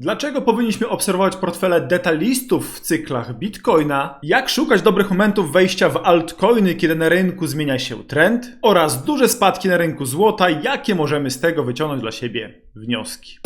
Dlaczego powinniśmy obserwować portfele detalistów w cyklach Bitcoina? Jak szukać dobrych momentów wejścia w altcoiny, kiedy na rynku zmienia się trend? Oraz duże spadki na rynku złota, jakie możemy z tego wyciągnąć dla siebie wnioski?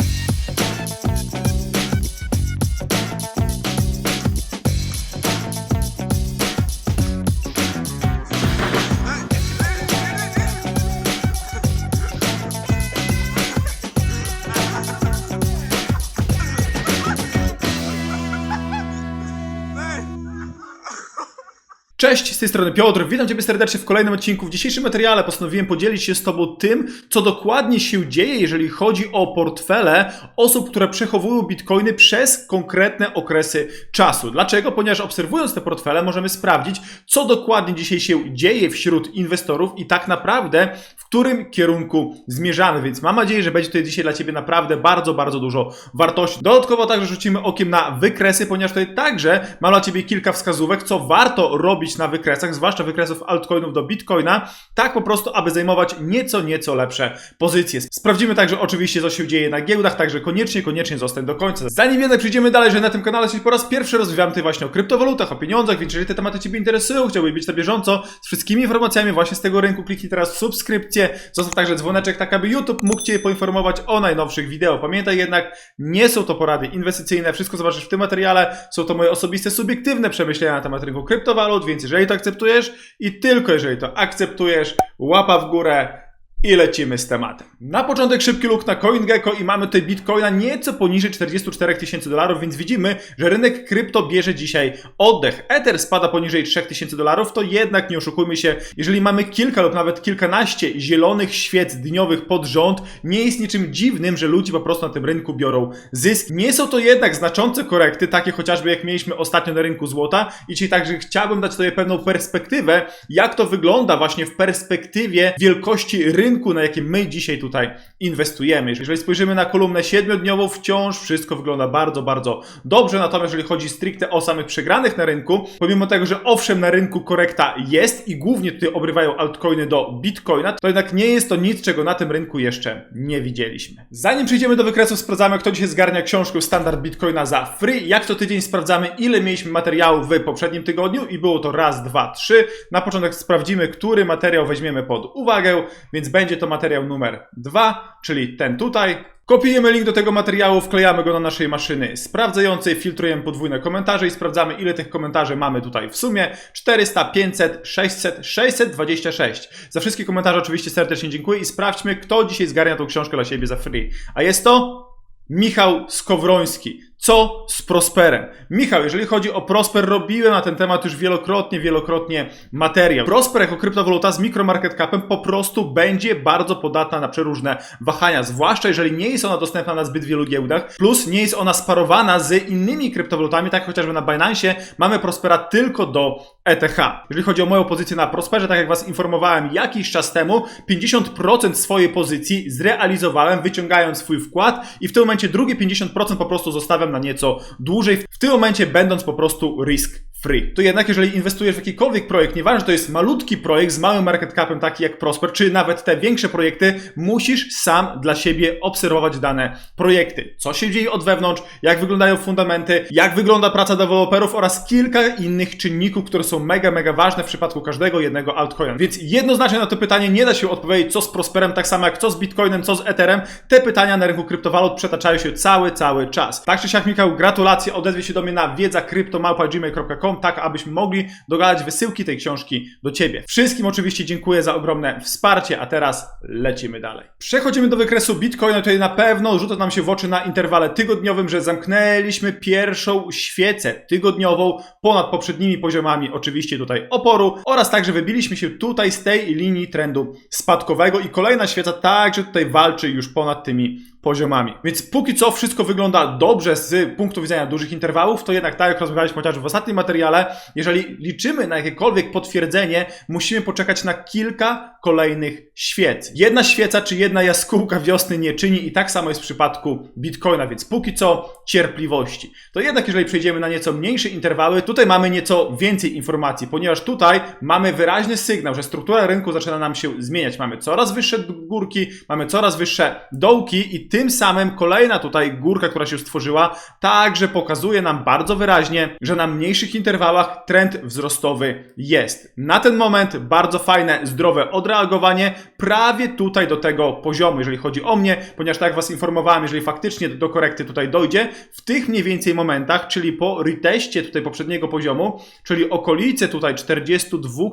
Cześć, z tej strony Piotr, witam Ciebie serdecznie w kolejnym odcinku. W dzisiejszym materiale postanowiłem podzielić się z Tobą tym, co dokładnie się dzieje, jeżeli chodzi o portfele osób, które przechowują bitcoiny przez konkretne okresy czasu. Dlaczego? Ponieważ obserwując te portfele możemy sprawdzić, co dokładnie dzisiaj się dzieje wśród inwestorów i tak naprawdę w którym kierunku zmierzamy. Więc mam nadzieję, że będzie tutaj dzisiaj dla Ciebie naprawdę bardzo, bardzo dużo wartości. Dodatkowo także rzucimy okiem na wykresy, ponieważ tutaj także mam dla Ciebie kilka wskazówek, co warto robić na wykresach, zwłaszcza wykresów altcoinów do bitcoina, tak po prostu, aby zajmować nieco, nieco lepsze pozycje. Sprawdzimy także oczywiście, co się dzieje na giełdach, także koniecznie, koniecznie zostań do końca. Zanim jednak przejdziemy dalej, że na tym kanale po raz pierwszy rozwijamy tutaj właśnie o kryptowalutach, o pieniądzach, więc jeżeli te tematy Ciebie interesują, chciałbyś być na bieżąco z wszystkimi informacjami właśnie z tego rynku, kliknij teraz subskrypcję, zostaw także dzwoneczek, tak aby YouTube mógł Cię poinformować o najnowszych wideo. Pamiętaj jednak, nie są to porady inwestycyjne, wszystko zobaczysz w tym materiale, są to moje osobiste, subiektywne przemyślenia na temat rynku kryptowalut, więc jeżeli to akceptujesz i tylko jeżeli to akceptujesz, łapa w górę i lecimy z tematem. Na początek szybki look na CoinGecko i mamy tutaj Bitcoina nieco poniżej 44 tysięcy dolarów, więc widzimy, że rynek krypto bierze dzisiaj oddech. Ether spada poniżej 3000 dolarów, to jednak nie oszukujmy się, jeżeli mamy kilka lub nawet kilkanaście zielonych świec dniowych pod rząd, nie jest niczym dziwnym, że ludzie po prostu na tym rynku biorą zysk. Nie są to jednak znaczące korekty, takie chociażby jak mieliśmy ostatnio na rynku złota i dzisiaj także chciałbym dać tutaj pewną perspektywę, jak to wygląda właśnie w perspektywie wielkości rynku, na jakim my dzisiaj tutaj inwestujemy. Jeżeli spojrzymy na kolumnę siedmiodniową, wciąż wszystko wygląda bardzo, bardzo dobrze, natomiast jeżeli chodzi stricte o samych przegranych na rynku, pomimo tego, że owszem na rynku korekta jest i głównie tutaj obrywają altcoiny do bitcoina, to jednak nie jest to nic, czego na tym rynku jeszcze nie widzieliśmy. Zanim przejdziemy do wykresów, sprawdzamy, kto dzisiaj zgarnia książkę Standard Bitcoina za free. Jak co tydzień sprawdzamy, ile mieliśmy materiałów w poprzednim tygodniu i było to raz, dwa, trzy. Na początek sprawdzimy, który materiał weźmiemy pod uwagę, więc będzie to materiał numer dwa, czyli ten tutaj. Kopiujemy link do tego materiału, wklejamy go na naszej maszyny sprawdzającej, filtrujemy podwójne komentarze i sprawdzamy, ile tych komentarzy mamy tutaj w sumie. 400, 500, 600, 626. Za wszystkie komentarze oczywiście serdecznie dziękuję i sprawdźmy, kto dzisiaj zgarnia tą książkę dla siebie za free. A jest to Michał Skowroński. Co z Prosperem? Michał, jeżeli chodzi o Prosper, robiłem na ten temat już wielokrotnie, wielokrotnie materiał. Prosper jako kryptowaluta z mikromarket capem po prostu będzie bardzo podatna na przeróżne wahania, zwłaszcza jeżeli nie jest ona dostępna na zbyt wielu giełdach, plus nie jest ona sparowana z innymi kryptowalutami, tak chociażby na Binance mamy Prospera tylko do ETH. Jeżeli chodzi o moją pozycję na Prosperze, tak jak Was informowałem jakiś czas temu, 50% swojej pozycji zrealizowałem, wyciągając swój wkład i w tym momencie drugie 50% po prostu zostawiam na nieco dłużej, w tym momencie będąc po prostu risk free. To jednak jeżeli inwestujesz w jakikolwiek projekt, nieważne, że to jest malutki projekt z małym market capem, taki jak Prosper, czy nawet te większe projekty, musisz sam dla siebie obserwować dane projekty. Co się dzieje od wewnątrz, jak wyglądają fundamenty, jak wygląda praca deweloperów oraz kilka innych czynników, które są mega, mega ważne w przypadku każdego jednego altcoina. Więc jednoznacznie na to pytanie nie da się odpowiedzieć, co z Prosperem, tak samo jak co z Bitcoinem, co z Etherem. Te pytania na rynku kryptowalut przetaczają się cały, cały czas. Tak czy siak, Michał, gratulacje, odezwij się do mnie na wiedza kryptomałpa.gmail.com tak abyśmy mogli dogadać wysyłki tej książki do Ciebie. Wszystkim oczywiście dziękuję za ogromne wsparcie, a teraz lecimy dalej. Przechodzimy do wykresu Bitcoina. Tutaj na pewno rzuca nam się w oczy na interwale tygodniowym, że zamknęliśmy pierwszą świecę tygodniową ponad poprzednimi poziomami oczywiście tutaj oporu oraz także wybiliśmy się tutaj z tej linii trendu spadkowego i kolejna świeca także tutaj walczy już ponad tymi poziomami. Więc póki co wszystko wygląda dobrze z punktu widzenia dużych interwałów, to jednak tak jak rozmawialiśmy chociażby w ostatnim materiale, jeżeli liczymy na jakiekolwiek potwierdzenie, musimy poczekać na kilka kolejnych świec. Jedna świeca czy jedna jaskółka wiosny nie czyni i tak samo jest w przypadku Bitcoina, więc póki co cierpliwości. To jednak jeżeli przejdziemy na nieco mniejsze interwały, tutaj mamy nieco więcej informacji, ponieważ tutaj mamy wyraźny sygnał, że struktura rynku zaczyna nam się zmieniać. Mamy coraz wyższe górki, mamy coraz wyższe dołki i tym samym kolejna tutaj górka, która się stworzyła, także pokazuje nam bardzo wyraźnie, że na mniejszych interwałach trend wzrostowy jest. Na ten moment bardzo fajne, zdrowe odreagowanie prawie tutaj do tego poziomu, jeżeli chodzi o mnie, ponieważ tak jak Was informowałem, jeżeli faktycznie do korekty tutaj dojdzie, w tych mniej więcej momentach, czyli po reteście tutaj poprzedniego poziomu, czyli okolice tutaj 42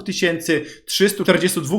300, 42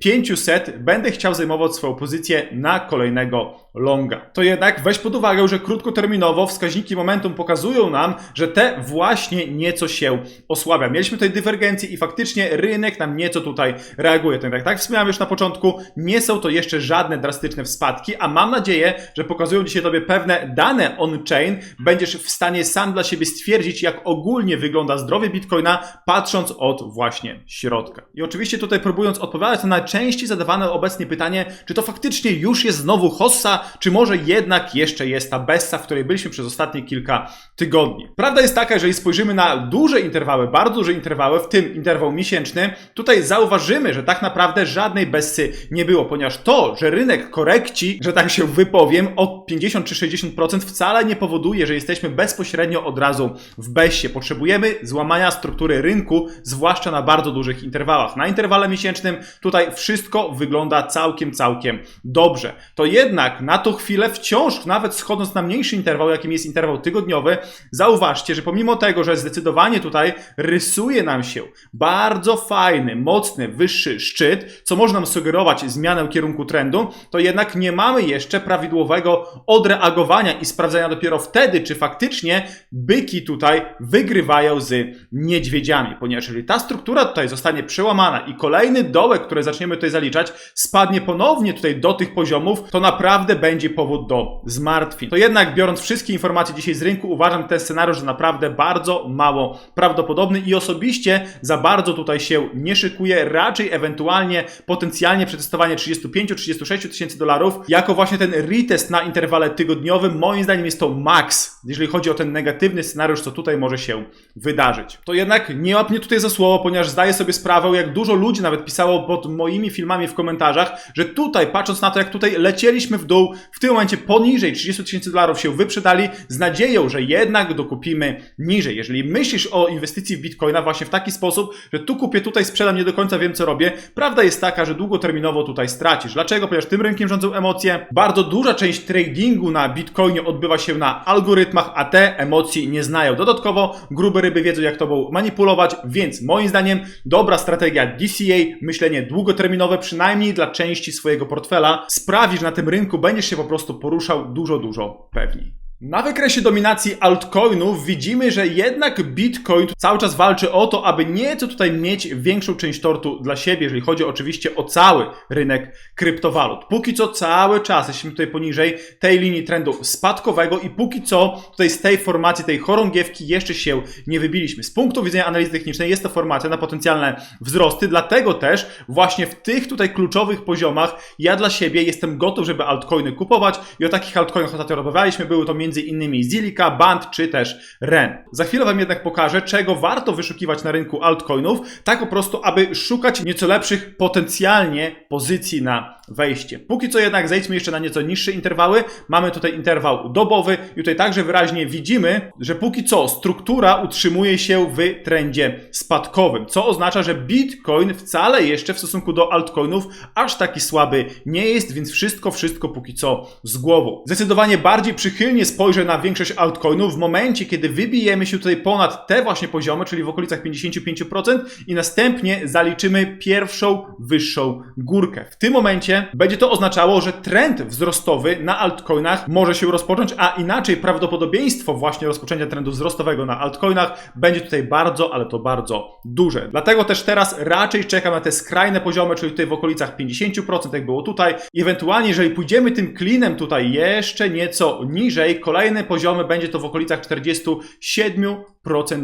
500, będę chciał zajmować swoją pozycję na kolejnego longa. To jednak weź pod uwagę, że krótkoterminowo wskaźniki momentum pokazują nam, że te właśnie nieco się osłabia. Mieliśmy tutaj dywergencję i faktycznie rynek nam nieco tutaj reaguje. To jak tak wspomniałem już na początku, nie są to jeszcze żadne drastyczne spadki, a mam nadzieję, że pokazują dzisiaj Tobie pewne dane on-chain. Będziesz w stanie sam dla siebie stwierdzić, jak ogólnie wygląda zdrowie Bitcoina, patrząc od właśnie środka. I oczywiście tutaj próbując odpowiadać na najczęściej zadawane obecnie pytanie, czy to faktycznie już jest znowu hossa, czy może jednak jeszcze jest ta bessa, w której byliśmy przez ostatnie kilka tygodni. Prawda jest taka, jeżeli spojrzymy na duże interwały, bardzo duże interwały, w tym interwał miesięczny, tutaj zauważymy, że tak naprawdę żadnej bessy nie było, ponieważ to, że rynek korekci, że tak się wypowiem, o 50 czy 60% wcale nie powoduje, że jesteśmy bezpośrednio od razu w bessie. Potrzebujemy złamania struktury rynku, zwłaszcza na bardzo dużych interwałach. Na interwale miesięcznym tutaj wszystko wygląda całkiem, całkiem dobrze. To jednak na tą chwilę wciąż, nawet schodząc na mniejszy interwał, jakim jest interwał tygodniowy, zauważcie, że pomimo tego, że zdecydowanie tutaj rysuje nam się bardzo fajny, mocny, wyższy szczyt, co może nam sugerować zmianę kierunku trendu, to jednak nie mamy jeszcze prawidłowego odreagowania i sprawdzenia dopiero wtedy, czy faktycznie byki tutaj wygrywają z niedźwiedziami, ponieważ jeżeli ta struktura tutaj zostanie przełamana i kolejny dołek, który zaczniemy tutaj zaliczać, spadnie ponownie tutaj do tych poziomów, to naprawdę będzie powód do zmartwień. To jednak biorąc wszystkie informacje dzisiaj z rynku, uważam ten scenariusz za naprawdę bardzo mało prawdopodobny i osobiście za bardzo tutaj się nie szykuję, raczej ewentualnie potencjalnie przetestowanie 35-36 tysięcy dolarów jako właśnie ten retest na interwale tygodniowym. Moim zdaniem jest to maks, jeżeli chodzi o ten negatywny scenariusz, co tutaj może się wydarzyć. To jednak nie łap mnie tutaj za słowo, ponieważ zdaję sobie sprawę, jak dużo ludzi nawet pisało pod moimi filmami w komentarzach, że tutaj, patrząc na to, jak tutaj lecieliśmy w dół, w tym momencie poniżej 30 tysięcy dolarów się wyprzedali, z nadzieją, że jednak dokupimy niżej. Jeżeli myślisz o inwestycji w Bitcoina właśnie w taki sposób, że tu kupię, tutaj sprzedam, nie do końca wiem, co robię, prawda jest taka, że długoterminowo tutaj stracisz. Dlaczego? Ponieważ tym rynkiem rządzą emocje. Bardzo duża część tradingu na Bitcoinie odbywa się na algorytmach, a te emocji nie znają. Dodatkowo grube ryby wiedzą, jak tobą manipulować, więc moim zdaniem dobra strategia DCA, myślenie długoterminowe, przynajmniej dla części swojego portfela, sprawi, że na tym rynku będziesz się po prostu poruszał dużo, dużo pewniej. Na wykresie dominacji altcoinów widzimy, że jednak Bitcoin cały czas walczy o to, aby nieco tutaj mieć większą część tortu dla siebie, jeżeli chodzi oczywiście o cały rynek kryptowalut. Póki co cały czas jesteśmy tutaj poniżej tej linii trendu spadkowego i póki co tutaj z tej formacji, tej chorągiewki jeszcze się nie wybiliśmy. Z punktu widzenia analizy technicznej jest to formacja na potencjalne wzrosty, dlatego też właśnie w tych tutaj kluczowych poziomach ja dla siebie jestem gotów, żeby altcoiny kupować i o takich altcoinach ostatnio rozmawialiśmy, były to między innymi Zilika, Band czy też REN. Za chwilę Wam jednak pokażę, czego warto wyszukiwać na rynku altcoinów, tak po prostu, aby szukać nieco lepszych potencjalnie pozycji na wejście. Póki co jednak zejdźmy jeszcze na nieco niższe interwały. Mamy tutaj interwał dobowy i tutaj także wyraźnie widzimy, że póki co struktura utrzymuje się w trendzie spadkowym, co oznacza, że Bitcoin wcale jeszcze w stosunku do altcoinów aż taki słaby nie jest, więc wszystko, wszystko póki co z głową. Zdecydowanie bardziej przychylnie spojrzę na większość altcoinów w momencie, kiedy wybijemy się tutaj ponad te właśnie poziomy, czyli w okolicach 55% i następnie zaliczymy pierwszą wyższą górkę. W tym momencie będzie to oznaczało, że trend wzrostowy na altcoinach może się rozpocząć, a inaczej prawdopodobieństwo właśnie rozpoczęcia trendu wzrostowego na altcoinach będzie tutaj bardzo, ale to bardzo duże. Dlatego też teraz raczej czekam na te skrajne poziomy, czyli tutaj w okolicach 50%, jak było tutaj. Ewentualnie, jeżeli pójdziemy tym klinem tutaj jeszcze nieco niżej, kolejne poziomy będzie to w okolicach 47%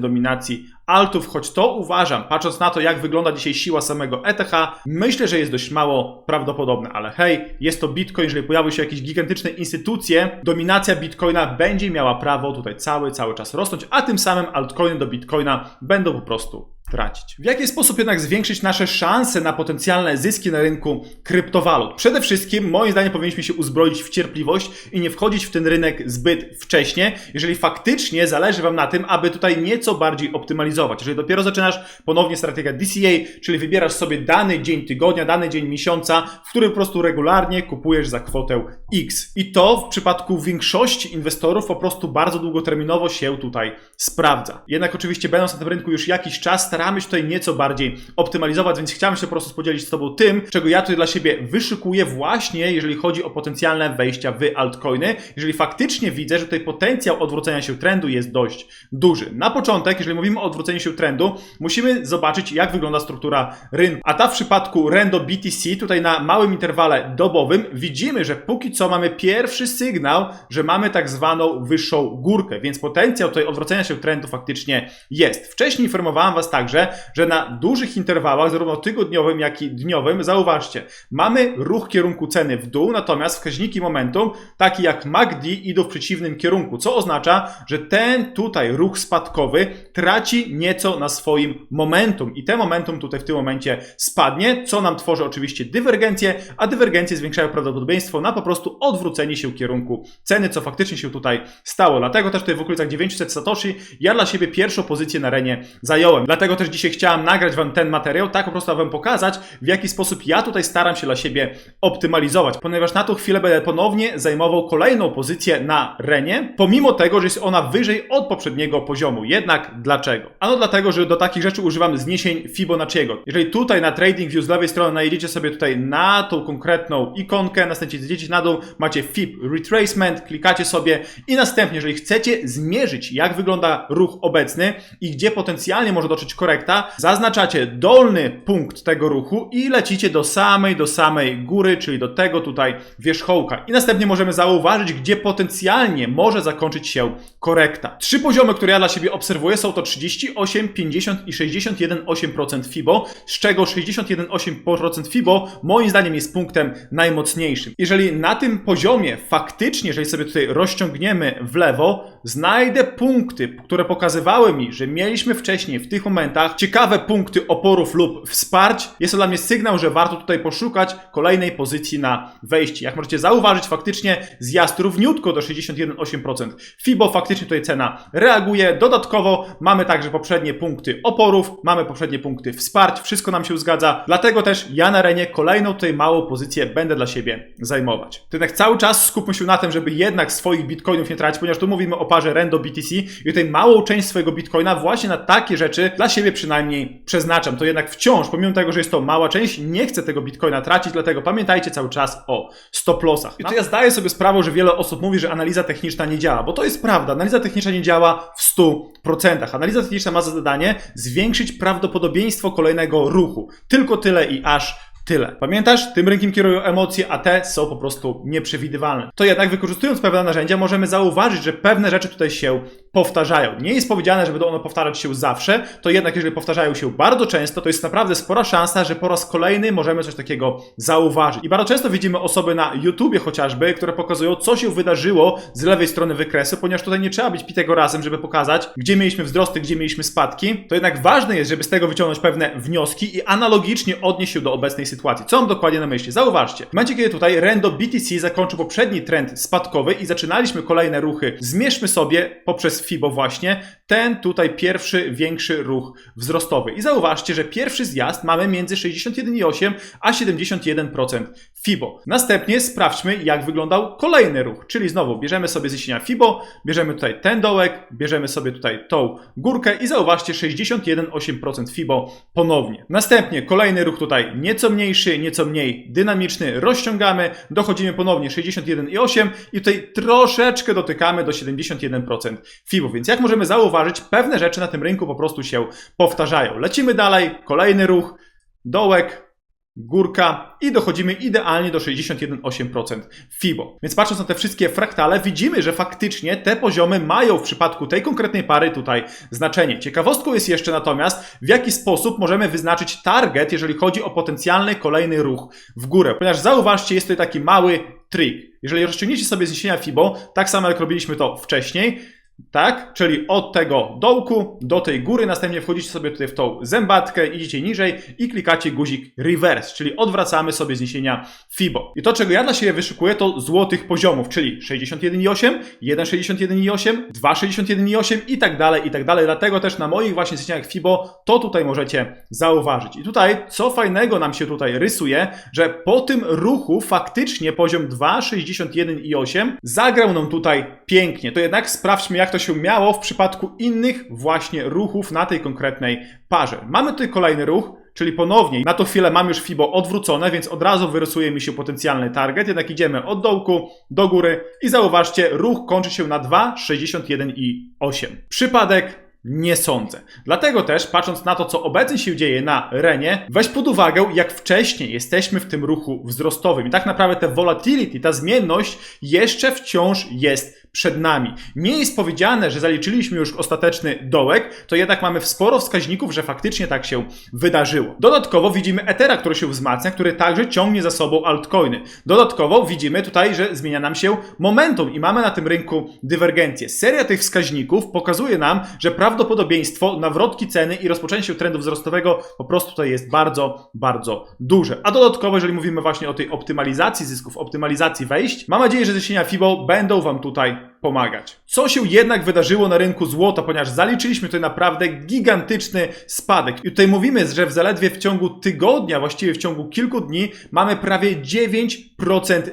dominacji altów, choć to uważam, patrząc na to, jak wygląda dzisiaj siła samego ETH, myślę, że jest dość mało prawdopodobne, ale hej, jest to Bitcoin, jeżeli pojawią się jakieś gigantyczne instytucje, dominacja Bitcoina będzie miała prawo tutaj cały, cały czas rosnąć, a tym samym altcoiny do Bitcoina będą po prostu tracić. W jaki sposób jednak zwiększyć nasze szanse na potencjalne zyski na rynku kryptowalut? Przede wszystkim, moim zdaniem, powinniśmy się uzbroić w cierpliwość i nie wchodzić w ten rynek zbyt wcześnie, jeżeli faktycznie zależy Wam na tym, aby tutaj nieco bardziej optymalizować. Jeżeli dopiero zaczynasz ponownie strategię DCA, czyli wybierasz sobie dany dzień tygodnia, dany dzień miesiąca, w którym po prostu regularnie kupujesz za kwotę X. I to w przypadku większości inwestorów po prostu bardzo długoterminowo się tutaj sprawdza. Jednak oczywiście będąc na tym rynku już jakiś czas, staramy się tutaj nieco bardziej optymalizować, więc chciałem się po prostu podzielić z Tobą tym, czego ja tutaj dla siebie wyszukuję właśnie, jeżeli chodzi o potencjalne wejścia w altcoiny, jeżeli faktycznie widzę, że tutaj potencjał odwrócenia się trendu jest dość duży. Na początek, jeżeli mówimy o odwróceniu się trendu, musimy zobaczyć, jak wygląda struktura rynku. A ta w przypadku Rendo BTC, tutaj na małym interwale dobowym, widzimy, że póki co mamy pierwszy sygnał, że mamy tak zwaną wyższą górkę, więc potencjał tutaj odwrócenia się trendu faktycznie jest. Wcześniej informowałem Was także, że na dużych interwałach, zarówno tygodniowym, jak i dniowym, zauważcie, mamy ruch kierunku ceny w dół, natomiast wskaźniki momentum, takie jak MACD, idą w przeciwnym kierunku, co oznacza, że ten tutaj ruch spadkowy traci nieco na swoim momentum i ten momentum tutaj w tym momencie spadnie, co nam tworzy oczywiście dywergencję, a dywergencje zwiększają prawdopodobieństwo na po prostu odwrócenie się kierunku ceny, co faktycznie się tutaj stało. Dlatego też tutaj w okolicach 900 Satoshi ja dla siebie pierwszą pozycję na renie zająłem. Dlatego też dzisiaj chciałem nagrać Wam ten materiał, tak po prostu Wam pokazać, w jaki sposób ja tutaj staram się dla siebie optymalizować, ponieważ na tą chwilę będę ponownie zajmował kolejną pozycję na renie, pomimo tego, że jest ona wyżej od poprzedniego poziomu. Jednak dlaczego? Ano dlatego, że do takich rzeczy używam zniesień Fibonacciego. Jeżeli tutaj na TradingView z lewej strony najedziecie sobie tutaj na tą konkretną ikonkę, następnie zjedziecie na dół, macie Fib Retracement, klikacie sobie i następnie, jeżeli chcecie zmierzyć, jak wygląda ruch obecny i gdzie potencjalnie może dotrzeć zaznaczacie dolny punkt tego ruchu i lecicie do samej, do samej góry, czyli do tego tutaj wierzchołka. I następnie możemy zauważyć, gdzie potencjalnie może zakończyć się korekta. Trzy poziomy, które ja dla siebie obserwuję są to 38, 50 i 61,8% FIBO, z czego 61,8% FIBO moim zdaniem jest punktem najmocniejszym. Jeżeli na tym poziomie faktycznie, jeżeli sobie tutaj rozciągniemy w lewo, znajdę punkty, które pokazywały mi, że mieliśmy wcześniej w tych momentach ciekawe punkty oporów lub wsparć, jest to dla mnie sygnał, że warto tutaj poszukać kolejnej pozycji na wejście. Jak możecie zauważyć, faktycznie zjazd równiutko do 61,8%. FIBO faktycznie tutaj cena reaguje. Dodatkowo mamy także poprzednie punkty oporów, mamy poprzednie punkty wsparć, wszystko nam się zgadza. Dlatego też ja na renie kolejną tutaj małą pozycję będę dla siebie zajmować. Jednak cały czas skupmy się na tym, żeby jednak swoich bitcoinów nie tracić, ponieważ tu mówimy o parze Rendo BTC i tutaj małą część swojego bitcoina właśnie na takie rzeczy dla siebie przynajmniej przeznaczam. To jednak wciąż, pomimo tego, że jest to mała część, nie chcę tego bitcoina tracić, dlatego pamiętajcie cały czas o stop lossach. I tu ja zdaję sobie sprawę, że wiele osób mówi, że analiza techniczna nie działa, bo to jest prawda. Analiza techniczna nie działa w 100%. Analiza techniczna ma za zadanie zwiększyć prawdopodobieństwo kolejnego ruchu. Tylko tyle i aż Tyle. Pamiętasz? Tym rynkiem kierują emocje, a te są po prostu nieprzewidywalne. To jednak wykorzystując pewne narzędzia, możemy zauważyć, że pewne rzeczy tutaj się powtarzają. Nie jest powiedziane, że będą one powtarzać się zawsze, to jednak jeżeli powtarzają się bardzo często, to jest naprawdę spora szansa, że po raz kolejny możemy coś takiego zauważyć. I bardzo często widzimy osoby na YouTubie chociażby, które pokazują, co się wydarzyło z lewej strony wykresu, ponieważ tutaj nie trzeba być razem, żeby pokazać, gdzie mieliśmy wzrosty, gdzie mieliśmy spadki. To jednak ważne jest, żeby z tego wyciągnąć pewne wnioski i analogicznie odnieść się do obecnej sytuacji. Co mam dokładnie na myśli? Zauważcie. W momencie, kiedy tutaj Rendo BTC zakończył poprzedni trend spadkowy i zaczynaliśmy kolejne ruchy, zmierzmy sobie poprzez FIBO właśnie ten tutaj pierwszy, większy ruch wzrostowy. I zauważcie, że pierwszy zjazd mamy między 61,8 a 71% FIBO. Następnie sprawdźmy, jak wyglądał kolejny ruch, czyli znowu bierzemy sobie zniesienia FIBO, bierzemy tutaj ten dołek, bierzemy sobie tutaj tą górkę i zauważcie 61,8% FIBO ponownie. Następnie kolejny ruch tutaj nieco mniejszy, nieco mniej dynamiczny, rozciągamy, dochodzimy ponownie 61,8 i tutaj troszeczkę dotykamy do 71% FIBO, więc jak możemy zauważyć, pewne rzeczy na tym rynku po prostu się powtarzają. Lecimy dalej, kolejny ruch, dołek, górka i dochodzimy idealnie do 61,8% FIBO. Więc patrząc na te wszystkie fraktale, widzimy, że faktycznie te poziomy mają w przypadku tej konkretnej pary tutaj znaczenie. Ciekawostką jest jeszcze natomiast, w jaki sposób możemy wyznaczyć target, jeżeli chodzi o potencjalny kolejny ruch w górę. Ponieważ zauważcie, jest tutaj taki mały trik. Jeżeli rozciągniecie sobie zniesienia FIBO, tak samo jak robiliśmy to wcześniej, Tak? Czyli od tego dołku do tej góry, następnie wchodzicie sobie tutaj w tą zębatkę, idziecie niżej i klikacie guzik reverse, czyli odwracamy sobie zniesienia FIBO. I to, czego ja dla siebie wyszukuję, to złotych poziomów, czyli 61,8, 1,61,8, 2,61,8 i tak dalej, i tak dalej. Dlatego też na moich właśnie zniesieniach FIBO to tutaj możecie zauważyć. I tutaj, co fajnego nam się tutaj rysuje, że po tym ruchu faktycznie poziom 2,61,8 zagrał nam tutaj pięknie. To jednak sprawdźmy, jak to się miało w przypadku innych właśnie ruchów na tej konkretnej parze. Mamy tutaj kolejny ruch, czyli ponownie na to chwilę mam już FIBO odwrócone, więc od razu wyrysuje mi się potencjalny target, jednak idziemy od dołku do góry i zauważcie, ruch kończy się na 2,61,8. Przypadek nie sądzę. Dlatego też, patrząc na to, co obecnie się dzieje na Renie, weź pod uwagę, jak wcześniej jesteśmy w tym ruchu wzrostowym. I tak naprawdę te volatility, ta zmienność jeszcze wciąż jest przed nami. Nie jest powiedziane, że zaliczyliśmy już ostateczny dołek, to jednak mamy sporo wskaźników, że faktycznie tak się wydarzyło. Dodatkowo widzimy Ethera, który się wzmacnia, który także ciągnie za sobą altcoiny. Dodatkowo widzimy tutaj, że zmienia nam się momentum i mamy na tym rynku dywergencję. Seria tych wskaźników pokazuje nam, że prawdopodobieństwo nawrotki ceny i rozpoczęcia się trendu wzrostowego po prostu tutaj jest bardzo, bardzo duże. A dodatkowo, jeżeli mówimy właśnie o tej optymalizacji zysków, optymalizacji wejść, mam nadzieję, że zniesienia FIBO będą Wam tutaj Bye. Pomagać. Co się jednak wydarzyło na rynku złota, ponieważ zaliczyliśmy tutaj naprawdę gigantyczny spadek. I tutaj mówimy, że w zaledwie w ciągu tygodnia, właściwie w ciągu kilku dni, mamy prawie 9%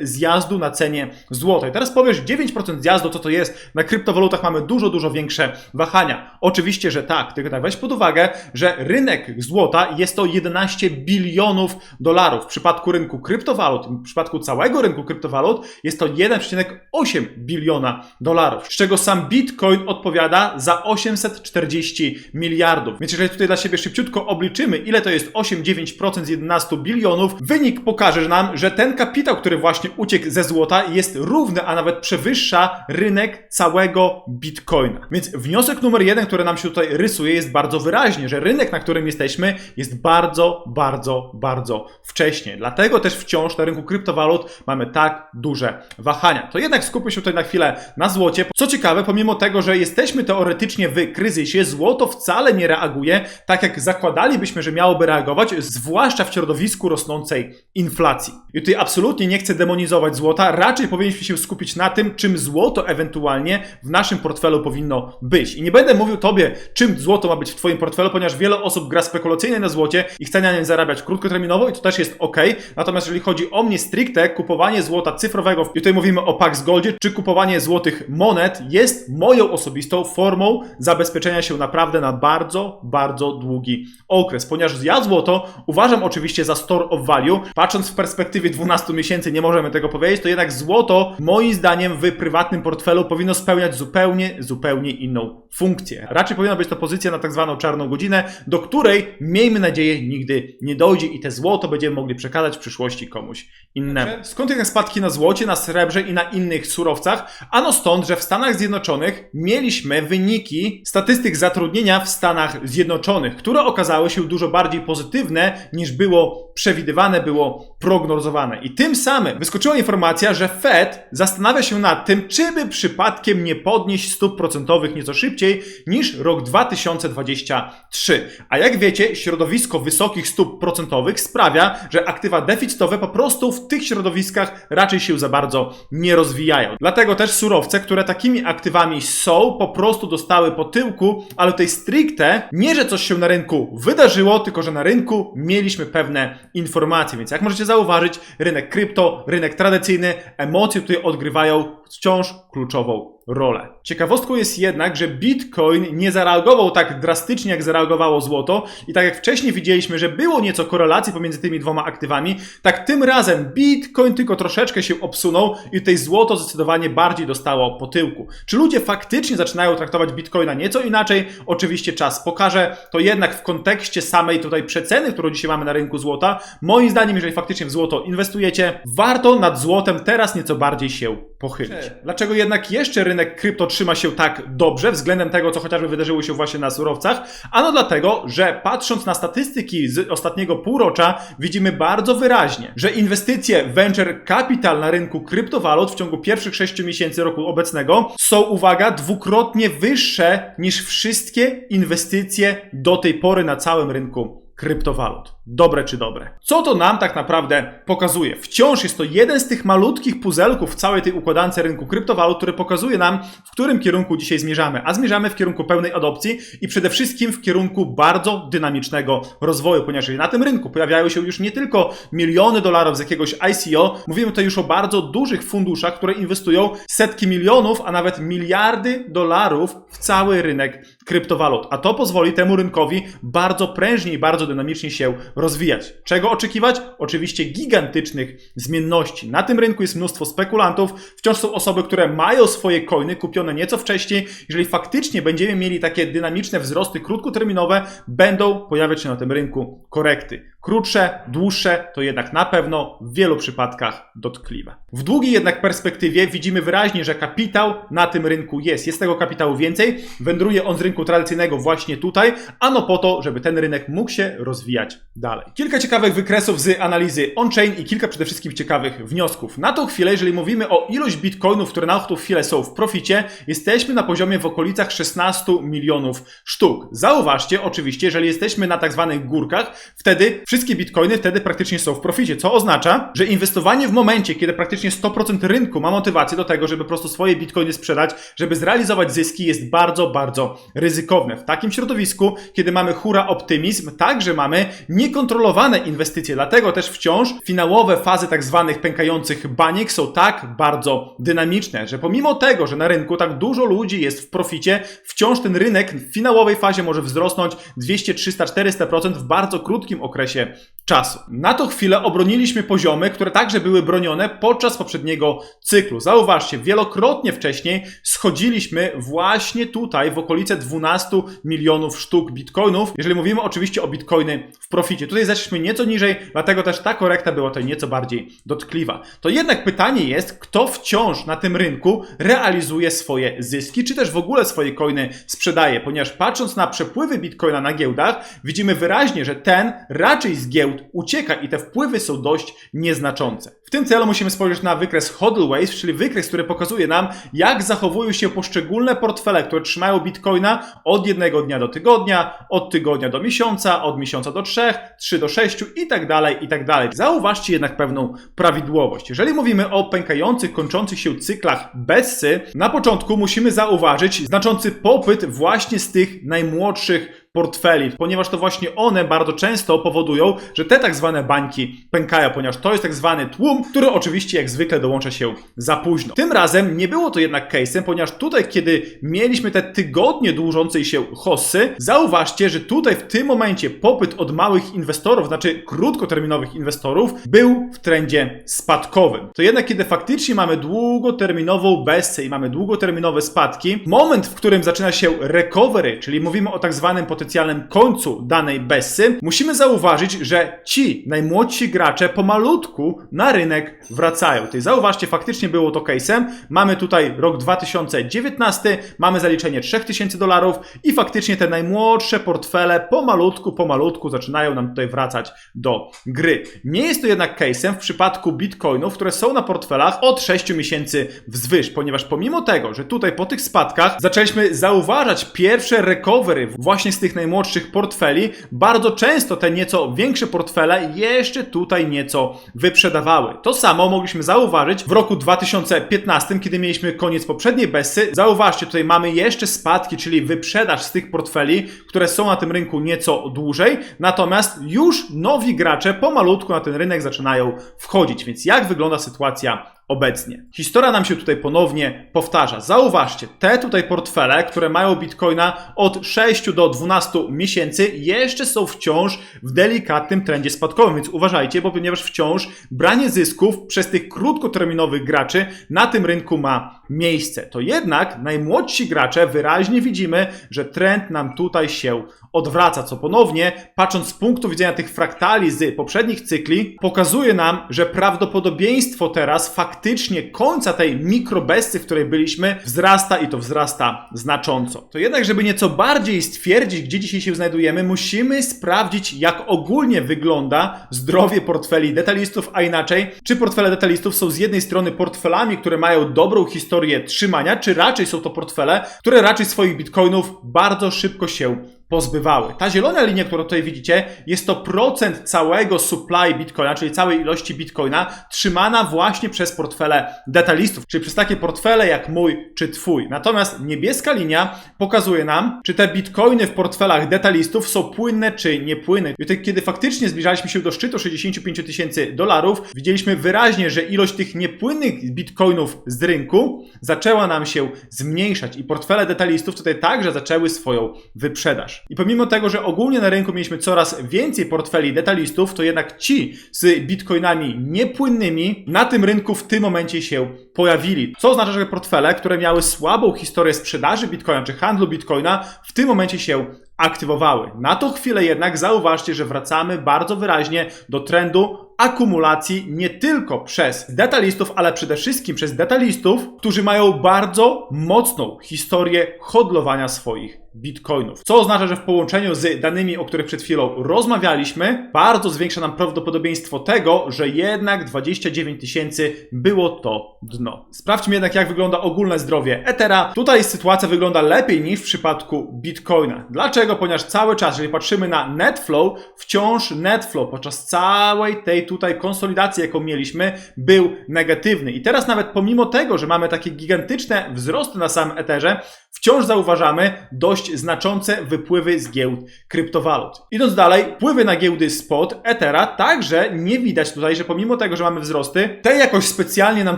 zjazdu na cenie złota. I teraz powiesz, 9% zjazdu, co to jest? Na kryptowalutach mamy dużo, dużo większe wahania. Oczywiście, że tak, tylko tak weź pod uwagę, że rynek złota jest to 11 bilionów dolarów. W przypadku rynku kryptowalut, w przypadku całego rynku kryptowalut jest to 1,8 biliona dolarów, z czego sam Bitcoin odpowiada za 840 miliardów. Więc jeżeli tutaj dla siebie szybciutko obliczymy, ile to jest 8-9% z 11 bilionów, wynik pokaże nam, że ten kapitał, który właśnie uciekł ze złota, jest równy, a nawet przewyższa rynek całego Bitcoina. Więc wniosek numer jeden, który nam się tutaj rysuje, jest bardzo wyraźnie, że rynek, na którym jesteśmy, jest bardzo, bardzo, bardzo wcześnie. Dlatego też wciąż na rynku kryptowalut mamy tak duże wahania. To jednak skupmy się tutaj na chwilę na złocie. Co ciekawe, pomimo tego, że jesteśmy teoretycznie w kryzysie, złoto wcale nie reaguje tak, jak zakładalibyśmy, że miałoby reagować, zwłaszcza w środowisku rosnącej inflacji. I tutaj absolutnie nie chcę demonizować złota, raczej powinniśmy się skupić na tym, czym złoto ewentualnie w naszym portfelu powinno być. I nie będę mówił tobie, czym złoto ma być w twoim portfelu, ponieważ wiele osób gra spekulacyjnie na złocie i chce na nim zarabiać krótkoterminowo i to też jest ok. Natomiast jeżeli chodzi o mnie stricte, kupowanie złota cyfrowego, i tutaj mówimy o Pax Goldzie, czy kupowanie złotych monet jest moją osobistą formą zabezpieczenia się naprawdę na bardzo, bardzo długi okres. Ponieważ ja złoto uważam oczywiście za store of value. Patrząc w perspektywie 12 miesięcy, nie możemy tego powiedzieć, to jednak złoto moim zdaniem w prywatnym portfelu powinno spełniać zupełnie, zupełnie inną funkcję. Raczej powinna być to pozycja na tak zwaną czarną godzinę, do której miejmy nadzieję nigdy nie dojdzie i te złoto będziemy mogli przekazać w przyszłości komuś innemu. Skąd jednak spadki na złocie, na srebrze i na innych surowcach? Ano stąd, że w Stanach Zjednoczonych mieliśmy wyniki statystyk zatrudnienia w Stanach Zjednoczonych, które okazały się dużo bardziej pozytywne niż było przewidywane, było prognozowane. I tym samym wyskoczyła informacja, że Fed zastanawia się nad tym, czy by przypadkiem nie podnieść stóp procentowych nieco szybciej niż rok 2023. A jak wiecie, środowisko wysokich stóp procentowych sprawia, że aktywa deficytowe po prostu w tych środowiskach raczej się za bardzo nie rozwijają. Dlatego też surowce, które takimi aktywami są, po prostu dostały po tyłku, ale tutaj stricte nie, że coś się na rynku wydarzyło, tylko że na rynku mieliśmy pewne informacje. Więc jak możecie zauważyć, rynek krypto, rynek tradycyjny, emocje tutaj odgrywają wciąż kluczową rolę. Ciekawostką jest jednak, że Bitcoin nie zareagował tak drastycznie, jak zareagowało złoto i tak jak wcześniej widzieliśmy, że było nieco korelacji pomiędzy tymi dwoma aktywami, tak tym razem Bitcoin tylko troszeczkę się obsunął i tutaj złoto zdecydowanie bardziej dostało po tyłku. Czy ludzie faktycznie zaczynają traktować Bitcoina nieco inaczej? Oczywiście czas pokaże. To jednak w kontekście samej tutaj przeceny, którą dzisiaj mamy na rynku złota, moim zdaniem, jeżeli faktycznie w złoto inwestujecie, warto nad złotem teraz nieco bardziej się pochylić. Dlaczego jednak jeszcze rynek rynek krypto trzyma się tak dobrze względem tego, co chociażby wydarzyło się właśnie na surowcach? Ano dlatego, że patrząc na statystyki z ostatniego półrocza, widzimy bardzo wyraźnie, że inwestycje venture capital na rynku kryptowalut w ciągu pierwszych 6 miesięcy roku obecnego są, uwaga, dwukrotnie wyższe niż wszystkie inwestycje do tej pory na całym rynku kryptowalut. Dobre czy dobre? Co to nam tak naprawdę pokazuje? Wciąż jest to jeden z tych malutkich puzelków w całej tej układance rynku kryptowalut, który pokazuje nam, w którym kierunku dzisiaj zmierzamy. A zmierzamy w kierunku pełnej adopcji i przede wszystkim w kierunku bardzo dynamicznego rozwoju, ponieważ na tym rynku pojawiają się już nie tylko miliony dolarów z jakiegoś ICO, mówimy tutaj już o bardzo dużych funduszach, które inwestują setki milionów, a nawet miliardy dolarów w cały rynek kryptowalut. A to pozwoli temu rynkowi bardzo prężnie i bardzo dynamicznie się rozwijać. Czego oczekiwać? Oczywiście gigantycznych zmienności. Na tym rynku jest mnóstwo spekulantów, wciąż są osoby, które mają swoje coiny kupione nieco wcześniej. Jeżeli faktycznie będziemy mieli takie dynamiczne wzrosty krótkoterminowe, będą pojawiać się na tym rynku korekty. Krótsze, dłuższe to jednak na pewno w wielu przypadkach dotkliwe. W długiej jednak perspektywie widzimy wyraźnie, że kapitał na tym rynku jest. Jest tego kapitału więcej, wędruje on z rynku tradycyjnego właśnie tutaj, ano po to, żeby ten rynek mógł się rozwijać dalej. Kilka ciekawych wykresów z analizy on-chain i kilka przede wszystkim ciekawych wniosków. Na tą chwilę, jeżeli mówimy o ilość bitcoinów, które na tą chwilę są w proficie, jesteśmy na poziomie w okolicach 16 milionów sztuk. Zauważcie oczywiście, jeżeli jesteśmy na tak zwanych górkach, wtedy wszystkie bitcoiny wtedy praktycznie są w proficie, co oznacza, że inwestowanie w momencie, kiedy praktycznie 100% rynku ma motywację do tego, żeby po prostu swoje bitcoiny sprzedać, żeby zrealizować zyski, jest bardzo, bardzo ryzykowne. W takim środowisku, kiedy mamy hura optymizm, także mamy niekontrolowane inwestycje, dlatego też wciąż finałowe fazy tak zwanych pękających baniek są tak bardzo dynamiczne, że pomimo tego, że na rynku tak dużo ludzi jest w proficie, wciąż ten rynek w finałowej fazie może wzrosnąć 200, 300, 400% w bardzo krótkim okresie czasu. Na tą chwilę obroniliśmy poziomy, które także były bronione podczas poprzedniego cyklu. Zauważcie, wielokrotnie wcześniej schodziliśmy właśnie tutaj w okolice 12 milionów sztuk bitcoinów, jeżeli mówimy oczywiście o bitcoiny w proficie. Tutaj zeszliśmy nieco niżej, dlatego też ta korekta była tutaj nieco bardziej dotkliwa. To jednak pytanie jest, kto wciąż na tym rynku realizuje swoje zyski, czy też w ogóle swoje coiny sprzedaje, ponieważ patrząc na przepływy bitcoina na giełdach, widzimy wyraźnie, że ten raczej z giełd ucieka i te wpływy są dość nieznaczące. W tym celu musimy spojrzeć na wykres HODL czyli wykres, który pokazuje nam, jak zachowują się poszczególne portfele, które trzymają bitcoina od jednego dnia do tygodnia, od tygodnia do miesiąca, od miesiąca do trzech, trzy do sześciu i tak dalej, i tak dalej. Zauważcie jednak pewną prawidłowość. Jeżeli mówimy o pękających, kończących się cyklach Bessy, na początku musimy zauważyć znaczący popyt właśnie z tych najmłodszych portfeli, ponieważ to właśnie one bardzo często powodują, że te tak zwane bańki pękają, ponieważ to jest tak zwany tłum, który oczywiście jak zwykle dołącza się za późno. Tym razem nie było to jednak case'em, ponieważ tutaj, kiedy mieliśmy te tygodnie dłużącej się hossy, zauważcie, że tutaj w tym momencie popyt od małych inwestorów, znaczy krótkoterminowych inwestorów, był w trendzie spadkowym. To jednak, kiedy faktycznie mamy długoterminową bessę i mamy długoterminowe spadki, moment, w którym zaczyna się recovery, czyli mówimy o tak zwanym potencjalnym końcu danej bessy, musimy zauważyć, że ci najmłodsi gracze pomalutku na rynek wracają. Tutaj zauważcie, faktycznie było to case'em. Mamy tutaj rok 2019, mamy zaliczenie 3000 dolarów i faktycznie te najmłodsze portfele pomalutku, pomalutku zaczynają nam tutaj wracać do gry. Nie jest to jednak case'em w przypadku bitcoinów, które są na portfelach od 6 miesięcy wzwyż, ponieważ pomimo tego, że tutaj po tych spadkach zaczęliśmy zauważać pierwsze recovery właśnie z tych najmłodszych portfeli, bardzo często te nieco większe portfele jeszcze tutaj nieco wyprzedawały. To samo mogliśmy zauważyć w roku 2015, kiedy mieliśmy koniec poprzedniej Bessy. Zauważcie, tutaj mamy jeszcze spadki, czyli wyprzedaż z tych portfeli, które są na tym rynku nieco dłużej, natomiast już nowi gracze pomalutku na ten rynek zaczynają wchodzić. Więc jak wygląda sytuacja obecnie. Historia nam się tutaj ponownie powtarza. Zauważcie, te tutaj portfele, które mają bitcoina od 6 do 12 miesięcy, jeszcze są wciąż w delikatnym trendzie spadkowym, więc uważajcie, bo ponieważ wciąż branie zysków przez tych krótkoterminowych graczy na tym rynku ma miejsce. To jednak najmłodsi gracze wyraźnie widzimy, że trend nam tutaj się odwraca, co ponownie, patrząc z punktu widzenia tych fraktali z poprzednich cykli, pokazuje nam, że prawdopodobieństwo teraz faktycznie końca tej mikrobesty, w której byliśmy, wzrasta i to wzrasta znacząco. To jednak, żeby nieco bardziej stwierdzić, gdzie dzisiaj się znajdujemy, musimy sprawdzić, jak ogólnie wygląda zdrowie portfeli detalistów, a inaczej, czy portfele detalistów są z jednej strony portfelami, które mają dobrą historię trzymania, czy raczej są to portfele, które raczej swoich bitcoinów bardzo szybko się pozbywały. Ta zielona linia, którą tutaj widzicie, jest to procent całego supply bitcoina, czyli całej ilości bitcoina, trzymana właśnie przez portfele detalistów, czyli przez takie portfele jak mój czy twój. Natomiast niebieska linia pokazuje nam, czy te bitcoiny w portfelach detalistów są płynne czy niepłynne. I wtedy, kiedy faktycznie zbliżaliśmy się do szczytu 65 tysięcy dolarów, widzieliśmy wyraźnie, że ilość tych niepłynnych bitcoinów z rynku zaczęła nam się zmniejszać i portfele detalistów tutaj także zaczęły swoją wyprzedaż. I pomimo tego, że ogólnie na rynku mieliśmy coraz więcej portfeli detalistów, to jednak ci z bitcoinami niepłynnymi na tym rynku w tym momencie się pojawili. Co oznacza, że portfele, które miały słabą historię sprzedaży bitcoina czy handlu bitcoina, w tym momencie się aktywowały. Na tą chwilę jednak zauważcie, że wracamy bardzo wyraźnie do trendu akumulacji nie tylko przez detalistów, ale przede wszystkim przez detalistów, którzy mają bardzo mocną historię hodlowania swoich bitcoinów. Co oznacza, że w połączeniu z danymi, o których przed chwilą rozmawialiśmy, bardzo zwiększa nam prawdopodobieństwo tego, że jednak 29 tysięcy było to dno. Sprawdźmy jednak, jak wygląda ogólne zdrowie Ethera. Tutaj sytuacja wygląda lepiej niż w przypadku Bitcoina. Dlaczego? Ponieważ cały czas, jeżeli patrzymy na netflow, wciąż netflow podczas całej tej tutaj konsolidacji, jaką mieliśmy, był negatywny. I teraz nawet pomimo tego, że mamy takie gigantyczne wzrosty na samym Etherze, wciąż zauważamy dość znaczące wypływy z giełd kryptowalut. Idąc dalej, wpływy na giełdy spot Ethera także nie widać tutaj, że pomimo tego, że mamy wzrosty, te jakoś specjalnie nam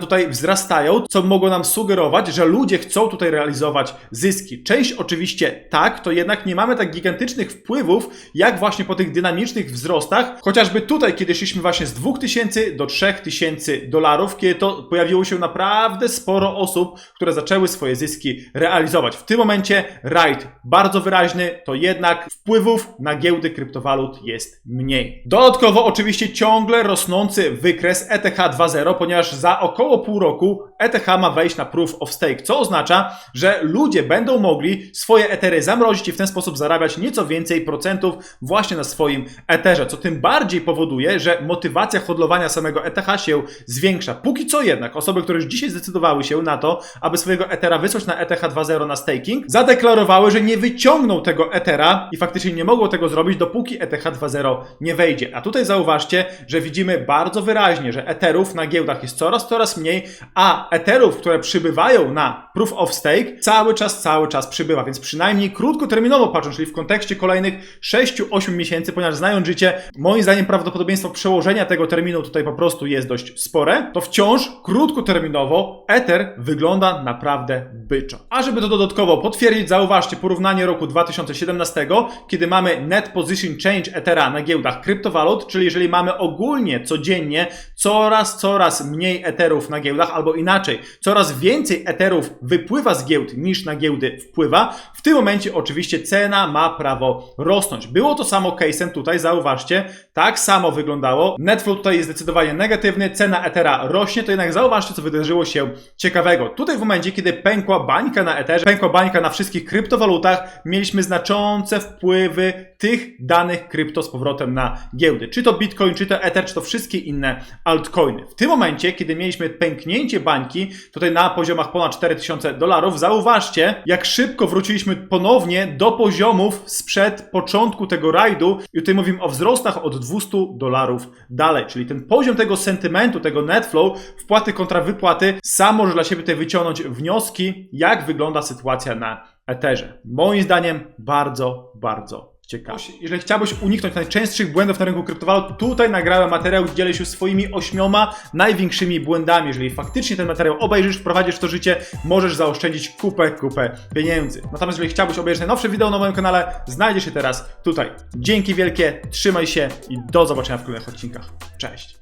tutaj wzrastają, co mogło nam sugerować, że ludzie chcą tutaj realizować zyski. Część oczywiście tak, to jednak nie mamy tak gigantycznych wpływów, jak właśnie po tych dynamicznych wzrostach, chociażby tutaj, kiedy szliśmy właśnie z 2000 do 3000 dolarów, kiedy to pojawiło się naprawdę sporo osób, które zaczęły swoje zyski realizować. W tym momencie rajd bardzo wyraźny, to jednak wpływów na giełdy kryptowalut jest mniej. Dodatkowo oczywiście ciągle rosnący wykres ETH 2.0, ponieważ za około pół roku ETH ma wejść na Proof of Stake, co oznacza, że ludzie będą mogli swoje etery zamrozić i w ten sposób zarabiać nieco więcej procentów właśnie na swoim eterze, co tym bardziej powoduje, że motywacja hodlowania samego ETH się zwiększa. Póki co jednak osoby, które już dzisiaj zdecydowały się na to, aby swojego etera wysłać na ETH 2.0 na staking, zadeklarowały, że nie wyciągną tego etera i faktycznie nie mogą tego zrobić, dopóki ETH 2.0 nie wejdzie. A tutaj zauważcie, że widzimy bardzo wyraźnie, że eterów na giełdach jest coraz, coraz mniej, a eterów, które przybywają na Proof of Stake, cały czas, cały czas przybywa, więc przynajmniej krótkoterminowo patrząc, czyli w kontekście kolejnych 6-8 miesięcy, ponieważ znając życie, moim zdaniem prawdopodobieństwo przełożenia tego terminu tutaj po prostu jest dość spore, to wciąż krótkoterminowo Ether wygląda naprawdę byczo. A żeby to dodatkowo potwierdzić, zauważcie porównanie roku 2017, kiedy mamy net position change Ethera na giełdach kryptowalut, czyli jeżeli mamy ogólnie codziennie coraz, coraz mniej Etherów na giełdach, albo inaczej, coraz więcej Etherów wypływa z giełd niż na giełdy wpływa, w tym momencie oczywiście cena ma prawo rosnąć. Było to samo case'em tutaj, zauważcie, tak samo wyglądało. Netflow tutaj jest zdecydowanie negatywny, cena Ethera rośnie, to jednak zauważcie, co wydarzyło się ciekawego. Tutaj w momencie, kiedy pękła bańka na Etherze, pękła bańka na wszystkich kryptowalutach, mieliśmy znaczące wpływy tych danych krypto z powrotem na giełdy. Czy to Bitcoin, czy to Ether, czy to wszystkie inne altcoiny. W tym momencie, kiedy mieliśmy pęknięcie bańki, tutaj na poziomach ponad 4000 dolarów, zauważcie, jak szybko wróciliśmy ponownie do poziomów sprzed początku tego rajdu i tutaj mówimy o wzrostach od 200 dolarów dalej, czyli ten poziom tego sentymentu, tego netflow, wpłaty kontra wypłaty, sam może dla siebie tutaj wyciągnąć wnioski, jak wygląda sytuacja na Etherze. Moim zdaniem bardzo, bardzo ciekawe. Jeżeli chciałbyś uniknąć najczęstszych błędów na rynku kryptowalut, tutaj nagrałem materiał, gdzie dzielę się swoimi ośmioma największymi błędami. Jeżeli faktycznie ten materiał obejrzysz, wprowadzisz w to życie, możesz zaoszczędzić kupę, kupę pieniędzy. Natomiast jeżeli chciałbyś obejrzeć najnowsze wideo na moim kanale, znajdziesz je teraz tutaj. Dzięki wielkie, trzymaj się i do zobaczenia w kolejnych odcinkach. Cześć!